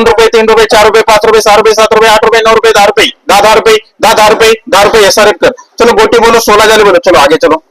दोन रुपये, तीन रुपये, चार रुपये, पाच रुपये, सहा रुपये, सात रुपये, आठ रुपये नौ रुपये, दहा रुपये दहा रुपये दहा रुपये दहा रुपये आर एफ़ कर. चलो, गोटी बोलो सोलह जाले बोलो चलो, आगे चलो.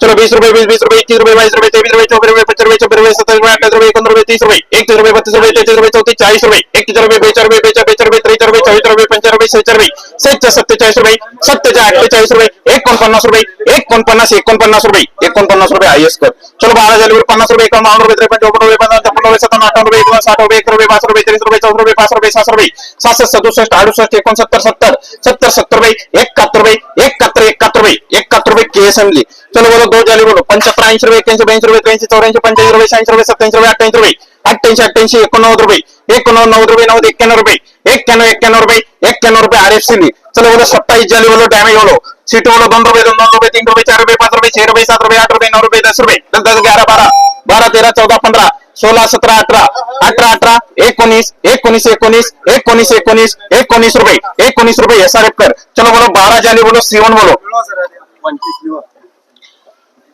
चलो बीस रुपए बीस बीस रुपए इक्कीस रुपए बाईस रुपए तेईस रुपए चौबीस रुपए पच्चीस रुपए छब्बीस रुपए सत्ताईस रुपए अट्ठाईस रुपए इक्कीस रुपए तीस रुपए इकतीस रुपए बत्तीस रुपए तैतीस रुपए चौतीस चालीस रुपए इकतीस रुपए बेचार रुपए बेचार बेचार रुपए त्रेचार रुपए चौबीस रुपए पंचार रुपए सेचार रुपये सेच्या सत्तेचाळीस रुपये सत्तेच्या अठ्ठेचाळीस रुपये एकोणपन्नास रुपये एकोणपन्नास एकोणपन्नास रुपये एकोणपन्नास रुपये आय एस कर. चलो बारा झाले पन्नास रुपये एकावन्न रुपये त्रेपन्न चौपन्न रुपये पन्नास छप्पन्न रुपये सत्तावन्न अठ्ठावन्न रुपये एकोण साठ रुपये एक रुपये पाच रुपये तीस रुपये चौदा रुपये पाच रुपये सात रुपये सहासष्ट सदुसष्ट अडुसष्ट एकोणसत्तर सत्तर सत्तर सत्तर रुपये एकाहत्तर रुपये एकाहत्तर एकाहत्तर रुपये एकाहत्तर रुपये केस आणली चलो बोलो दो झाली बोलो पंच्याहत्तर ऐंशी रुपये एक्क्याऐंशी ब्याऐंशी रुपये त्र्याऐंशी चौऱ्याऐंशी पंच्याऐंशी रुपये शहाऐंशी रुपये सत्याऐंशी रुपये अठ्ठ्याऐंशी रुपये अठ्ठ्याऐंशी अठ्ठ्याऐंशी एकोणनव्वद रुपये एकोणनव्वद नव्वद रुपये नव्वद एक्क्याण्णव रुपये एक्क्याण्णव एक्क्याण्णव रुपये एक्क्याण्णव रुपये आर एफ सी चलो बोलो सत्ताईस झाली बोलो डॅमेज बोलो सीट बोलो दोन रुपये दोन रुपये तीन रुपए, चार रुपये पाच रुपये छह रुपये सात रुपए, आठ रुपये नौ रुपए, दस रुपये दस दस, ग्यारह, बारह बारह, तेरह, चौदह, पंद्रह सोळा सतरा अठरा अठरा अठरा एकोणीस एकोणीस एकोणीस एकोणीस एकोणीस एकोणीस रुपये एकोणीस रुपये एस आर एफ़ कर। चलो बोलो, बारह झाली बोलो सीवन बोलो।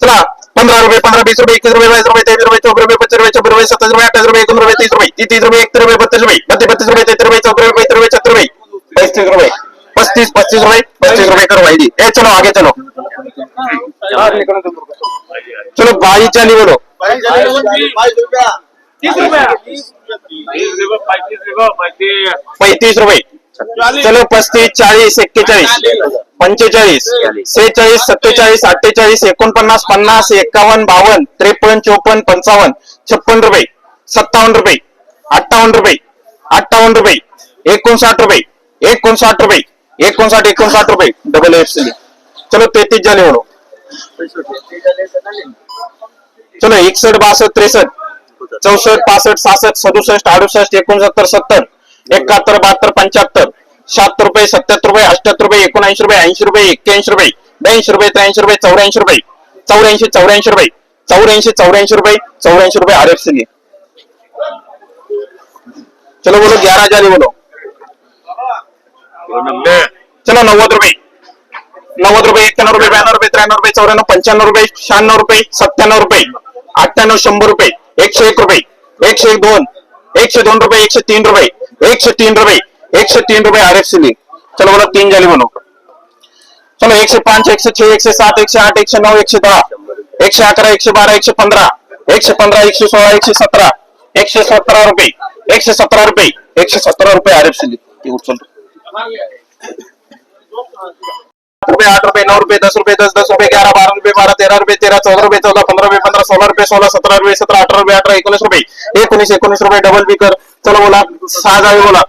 चला, पंद्रह रुपये पंधरा बीस रुपए एकतीस रुपये बाईस रुपये तेवीस रुपये चौबीस रुपये पच्चीस रुपये छब्बीस रुपये सत्तावीस रुपये अठ्ठावीस रुपये एकोण रुपये तीस रुपए, तीस तीस रुपये एकतीस रुपये बत्तीस रुपये बत्तीस बत्तीस रुपये तेहतीस रुपये चौतीस रुपये पैतीस रुपये छत्तीस रुपये पस्तीस रुपये पस्तीस पच्चीस रुपए पच्चीस रुपए करो भाई जी। ए, चलो, आगे चलो। चलो बाईस चाली बोलो। पैतीस रुपये। चलो, पस्तीस चाळीस एक्केचाळीस, पंचेचाळीस, सेहेचाळीस, सत्तेचाळीस, अठ्ठेचाळीस, एकोणपन्नास, पन्नास, एकावन्न, बावन्न, त्रेपन्न, चोपन्न, पंचावन्न, छप्पन रुपये, सत्तावन्न रुपये, अठ्ठावन्न रुपये अठ्ठावन्न रुपये, एकोणसाठ रुपये एकोणसाठ रुपये एकोणसाठ एकोणसाठ रुपये डबल एफ सी चलो तेहतीस झाले म्हणून चलो एकसष्ट बासष्ट त्रेसष्ट चौसष्ट पासष्ट सहासष्ट सदुसष्ट अडुसष्ट एकोणसत्तर सत्तर एकाहत्तर बहात्तर पंच्याहत्तर शहात्तर रुपये सत्याहत्तर रुपये अठ्याहत्तर रुपये एकोणऐंशी रुपये ऐंशी रुपये एक्क्याऐंशी रुपये ब्याऐंशी रुपये त्र्याऐंशी रुपये चौऱ्याऐंशी रुपये चौऱ्याऐंशी चौऱ्याऐंशी रुपये चौऱ्याऐंशी चौऱ्याऐंशी रुपये चौऱ्याऐंशी रुपये आर एफ सी चलो बोलो ग्यारह हजार बोलो. चलो नव्वद रुपये. नव्वद रुपये एक्क्याण्णव रुपये ब्याण्णव रुपये त्र्याण्णव रुपये चौऱ्याण्णव पंच्याण्णव रुपये शहाण्णव रुपये सत्त्याण्णव रुपये अठ्ठ्याण्णव शंभर रुपये एकशे एक रुपये एकशे एक दोन एकशे दोन रुपये एकशे तीन रुपये एकशे तीन रुपये एकशे तीन रुपये आर एफ चलो बोला तीन झाली म्हणू चलो एकशे पाच एकशे छे एकशे सात एकशे आठ एकशे नऊ एकशे दहा एकशे अकरा एकशे बारा एकशे पंधरा एकशे पंधरा एकशे सोळा एकशे सतरा एकशे सतरा रुपये एकशे सतरा रुपये एकशे सतरा रुपये आर एफ सी रुपये आठ रुपये, नौ रुपये, दस रुपए दस दस रुपये, ग्यारह, बारह रुपये, बारह, तेरह रुपए तेरह, चौदह रुपये, चौदह, पंद्रह रुपये, पंद्रह, सोलह रुपए सोलह, सत्रह रुपए सत्रह, अठारह रुपए अठारह एकोणीस रुपये एकोणीस एकोणीस रुपये डबल बी कर चलो बोला सहा जावे बोला।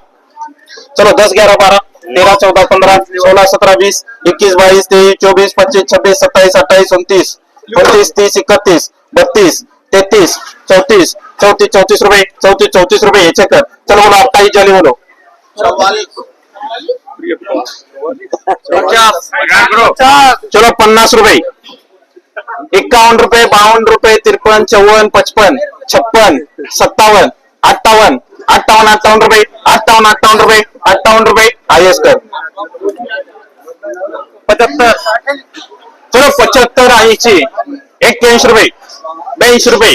चलो, दस, ग्यारह, बारह, तेरह, चौदह, पंद्रह, सोलह, सत्रह, बीस, इक्कीस, बाईस, तेईस, चौबीस, पच्चीस, छब्बीस, सत्ताईस, अट्ठाईस, उनतीस उनतीस, तीस, इकतीस, बत्तीस, तैतीस, चौतीस चौतीस चौतीस रुपए चौतीस चौतीस रुपये याचे कर। चलो बोलो अट्ठाईस झाली बोलो। चलो पन्नास रुपये. एक्कावन्न रुपये बावन्न रुपये त्रेपन्न चौवन्न पचपन छप्पन सत्तावन्न अठ्ठावन्न अठ्ठावन्न अठ्ठावन्न रुपये अठ्ठावन्न अठ्ठावन्न रुपये अठ्ठावन्न रुपये. आयस कर पचहत्तर. चलो पचहत्तर ऐंशी एक्क्याऐंशी रुपये ब्याऐंशी रुपये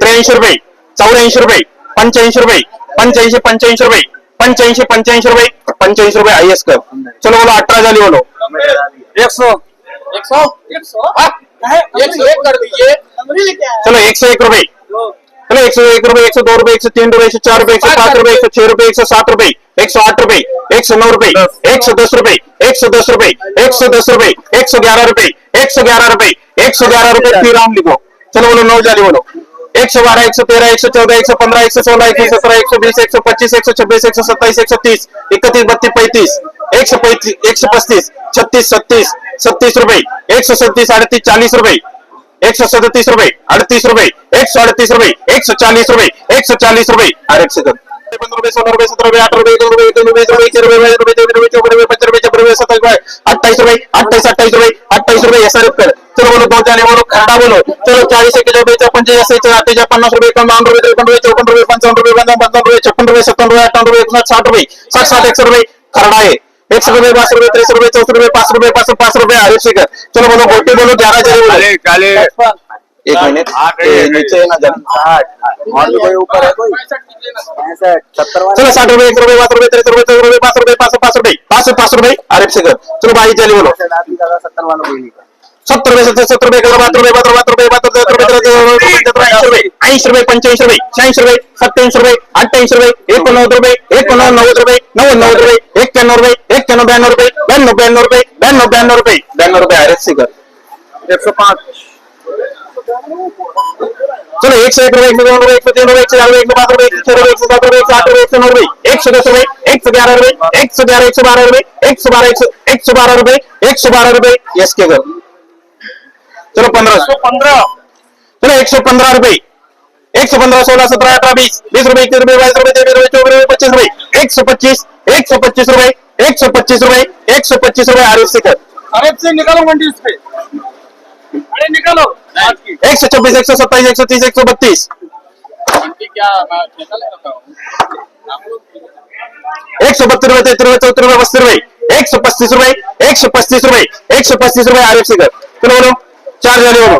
त्र्याऐंशी रुपये चौऱ्याऐंशी रुपये पंच्याऐंशी रुपये पंच्याऐंशी पंच्याऐंशी रुपये. पंच्याऐंशी पंच्याऐंशी रुपये पंच्याऐंशी रुपये आय एस कर चलो बोलो अठरा झाली बोलो एक सौ एक सौ एक सौ एक सौ एक कर दीजिए चलो एक सौ एक रुपये चलो एक सौ एक रुपये एक सौ दो रुपये एक सौ तीन रुपये एक सौ चार रुपये एक सौ पाँच रुपये एक सौ छह रुपये एक सौ सात रुपये एक सौ आठ रुपये एक सौ नौ रुपये एक सौ दस रुपये एक सौ दस रुपये एक सौ दस रुपये एक सौ ग्यारह रुपये एक सौ ग्यारह रुपये एक सौ ग्यारह रुपये फिर राम लिखो चलो बोलो नौ जाली बोलो एक सौ बारह एक सौ तेरह एक सौ चौदह एक सौ पंद्रह एक सौ सोलह एक सौ सत्रह एक सौ बीस एक सौ पच्चीस एक सौ छब्बीस एक सौ सत्ताईस एक सौ तीस इकतीस बत्तीस पैंतीस एक सौ पैंतीस एक सौ पच्चीस छत्तीस सत्तीस सत्तीस रुपए एक सौ सत्तीस अड़तीस चालीस रुपए एक सौ सैंतीस रुपए अड़तीस रुपए एक सौ अड़तीस रुपए एक सौ चालीस रुपए एक सौ चालीस रुपए और एक सेकंड पंद्रह रुपए सोलह रुपए सत्रह रुपए अठारह रुपए दो रुपए तीन रुपए रुपए रुपए रुपए तेईस रुपए चौबीस रुपए रुपये सत्ताईस रुपये अट्ठाईस रुपये अट्ठाईस अट्ठाईस रुपये अट्ठाईस रुपये एस आर एफ कर. चलो बोलो बहुत जाने बोलो खड्डा बोलो. चलो चाळीस एकेचाळीस पंचेचाळीस सत्तेचाळीस पन्नास रुपये पंचावन्न रुपये त्रेपन्न रुपये चौपन्न रुपये पंचावन्न रुपये पंचावन्न पंचावन्न रुपये छप्पन रुपये सत्तावन्न रुपये अठ्ठावन्न रुपये एकोणसाठ साठ रुपये साठ साठ एकसठ रुपये खरडा आहे. एकसठ रुपये बासठ रुपये त्रेसठ रुपये चौसठ रुपये पाच रुपये पाच पाच रुपये हरीफ शेखर चलो बोलो गोटी बोलो. ग्यारह चालीस एक मिनट. नीचे ना ऊपर चलो साठ रुपये एक रुपये पाच रुपये त्रेसठ रुपये चौसठ रुपये पाच रुपये पाच पाच रुपये. पाँच सौ पाँच रुपए आरिफ से कर चलो भाई चलिए बोलो सत्तर रुपये सत्तर रुपये बात रुपये बात रुपये रुपये बात रुपये ऐंशी रुपये पंच्याऐंशी रुपये शहाऐंशी रुपये सत्याऐंशी रुपये अठ्ठ्याऐंशी रुपये एकोणनव्वद रुपये एकोणनव्वद नव्वद रुपये नव्वद नव्वद रुपये एक्क्याण्णव रुपये एक्क्याण्णव ब्याण्णव रुपये ब्याण्णव ब्याण्णव रुपये ब्याण्णव ब्याण्णव रुपये ब्याण्णव रुपये अरे एस सी कर एक सौ पाँच. चलो एक सौ एक सौ दो एक सौ तीन एक सौ चार एक सौ पाँच एक सौ छह एक सौ सात एक सौ आठ एक सौ नौ रुपये एक सौ दस रुपये एक सौ ग्यारह रुपये एक सौ ग्यारह एक सौ बारह रुपये एक सौ बारह एक सौ बारह रुपये एक सौ बारह रुपये यस के कर चलो पंद्रह सौ पंद्रह चलो एक सौ पंद्रह रुपए एक सौ पंद्रह सोलह सत्रह अठारह बीस बीस रुपए इक्कीस रुपए बाईस रुपए तेईस रुपए चौबीस रुपए पच्चीस रुपए एक सौ पच्चीस एक सौ पच्चीस रुपए एक सौ पच्चीस रुपए एक सौ पच्चीस रुपए आर से कर अरे से निकालो मंडी पे अरे निकालो. एक सौ छब्बीस एक सौ सत्ताईस एक सौ तीस एक सौ बत्तीस हूँ. एक सौ बत्तीस रुपए रुपए चौतीस रुपए बत्तीस रुपए एक सौ पच्चीस रुपए एक सौ पच्चीस रुपए एक सौ पच्चीस रुपए आर से कर. चलो बोलो? चार जाने बोलो